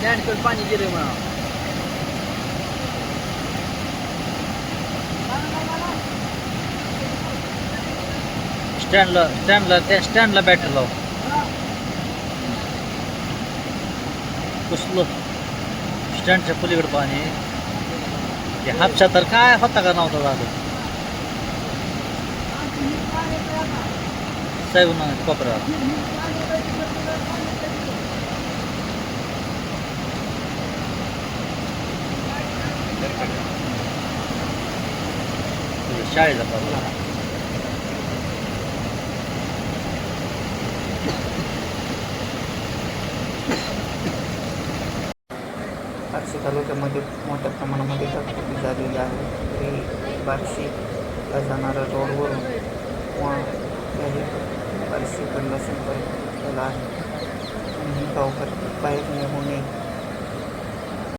स्टँडकडे पाणी गेलं म्हणा स्टँडला स्टँडला त्या स्टँडला बॅटरी लाव कसलं स्टँडच्या पलीकडे पाणी ते हापशा तर काय होता का नव्हता झालं साहेब ना कोपरा बार्शी तालुक्यामध्ये मोठ्या प्रमाणामध्ये ढगफुटी झालेली आहे तरी बार्शी जाणाऱ्या रोडवरून किंवा त्याही बार्शीकडला संपर्क केला आहे आणि गावकर बाहेर निघू नये